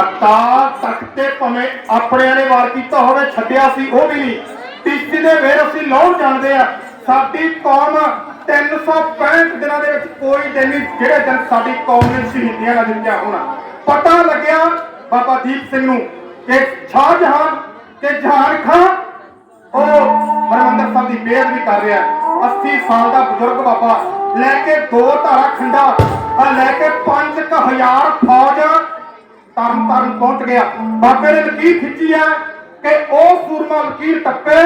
ਅਕਾਲ ਤਖਤ ਤੇ ਭਵੇਂ ਆਪਣਿਆਂ ਨੇ ਵਾਰ ਕੀਤਾ ਹੋਵੇ, ਛੱਡਿਆ ਸੀ ਉਹ ਵੀ ਨਹੀਂ। ਟੀਚੀ ਦੇ ਵੇਰ ਅਸੀਂ ਲੋੜ ਜਾਣਦੇ ਆ ਸਾਡੀ ਕੌਮ 365 ਦਿਨਾਂ ਦੇ ਵਿੱਚ ਕੋਈ ਦਿਨ ਨਹੀਂ, ਜਿਹੜੇ ਦਿਨ ਸਾਡੀ ਕੌਮ ਨੇ ਸ਼ਹੀਦੀਆਂ ਨਾਲ ਦਿੱਤਿਆ ਹੋਣਾ। ਪਤਾ ਲੱਗਿਆ ਬਾਬਾ ਦੀਪ ਸਿੰਘ ਨੂੰ ਕਿ ਸ਼ਾਹਜਹਾਨ ਤੇ ਜਹਾਨ ਖਾਨ, ਉਹ ਹਰਮੰਦਰ ਸਾਹਿਬ ਦੀ ਬੇਅਦਬੀ ਕਰ ਰਿਹਾ ਹੈ। 80 ਸਾਲ ਦਾ ਬਜ਼ੁਰਗ ਬਾਬਾ, ਲੈ ਕੇ ਦੋ ਧਾਰਾ ਖੰਡਾ ਆ ਲੈ ਕੇ 5000 ਫੌਜ ਤਰਨ ਤਰਨ ਪਹੁੰਚ ਗਿਆ। ਬਾਬੇ ਨੇ ਲਕੀਰ ਖਿੱਚੀ ਹੈ ਕਿ ਉਹ ਸੂਰਮਾ ਲਕੀਰ ਟੱਪੇ,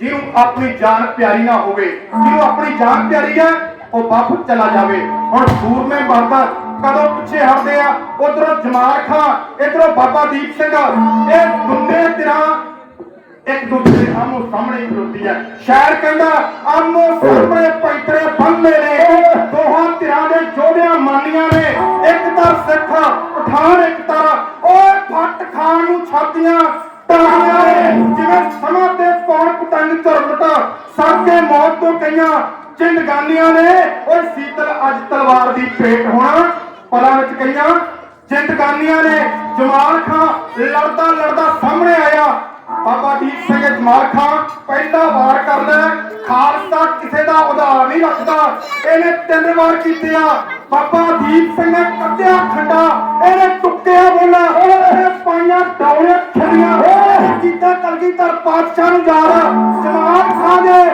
ਜਿਹਨੂੰ ਆਪਣੀ ਜਾਨ ਪਿਆਰੀ ਨਾ ਹੋਵੇ। ਜਿਹਨੂੰ ਆਪਣੀ ਜਾਨ ਪਿਆਰੀ ਹੈ, ਉਹ ਵਾਪਸ ਚਲਾ ਜਾਵੇ। ਹੁਣ ਸੂਰਮੇ ਬਾਬਾ ਕਦੋਂ ਪਿੱਛੇ ਹਟਦੇ ਆ? ਉਧਰੋਂ ਜਮਾਲ ਖਾਂ, ਇਧਰੋਂ ਬਾਬਾ ਦੀਪ ਸਿੰਘ। ਇਹ ਦੁੰਨੇ ਤਿਰਾਂ ਇੱਕ ਦੂਜੇ ਦੇ ਆਮੋ ਸਾਹਮਣੇ ਖਲੋਤੀ ਹੈ। ਸ਼ਾਇਰ ਕਹਿੰਦਾ ਆਮੋ ਸਾਹਮਣੇ ਪੈਂਤਰੇ ਬੰਦੇ ਨੇ। ਪਤੰਗ ਝਰਮਟਾ ਸਾਕੇ ਮੌਤ ਤੋਂ ਕਈਆਂ ਚਿੰਦਗਾਨੀਆਂ ਨੇ। ਓਏ ਸੀਤਲ, ਅੱਜ ਤਲਵਾਰ ਦੀ ਭੇਟ ਹੋਣਾ। ਪਲਾਂ ਵਿੱਚ ਕਈਆਂ ਜਿੰਦਗਾਨੀਆਂ ਨੇ। ਜਮਾਲ ਖਾਂ ਲੜਦਾ ਲੜਦਾ ਸਾਹਮਣੇ ਆਇਆ। ਬਾਬਾ ਦੀਪ ਸਿੰਘ ਜਮਾਲ ਖਾਂ ਪਹਿਲਾ ਵਾਰ ਕਰਦਾ ਖਾਲਸਾ ਕਿਸੇ ਦਾ ਉਧਾਰ ਨਹੀਂ ਰੱਖਦਾ। ਇਹਨੇ ਤਿੰਨ ਵਾਰ ਕੀਤੇ ਆ। ਬਾਬਾ ਦੀਪ ਸਿੰਘ ਨੇ ਕੱਢਿਆ ਖੰਡਾ। ਕੀਤਾ ਕਲਗੀਧਰ ਪਾਤਸ਼ਾਹ ਨੂੰ ਯਾਰ ਜਮਾਲ ਖਾਂ ਦੇ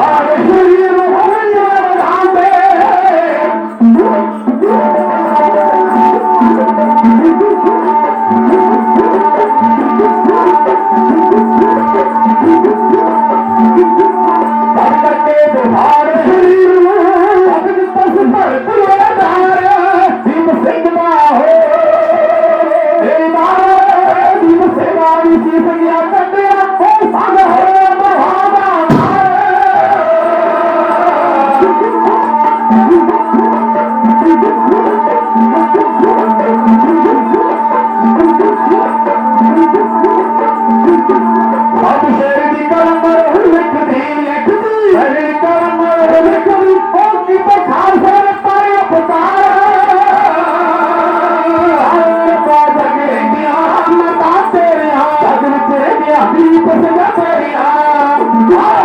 All আমি উপস্থিত করিলাম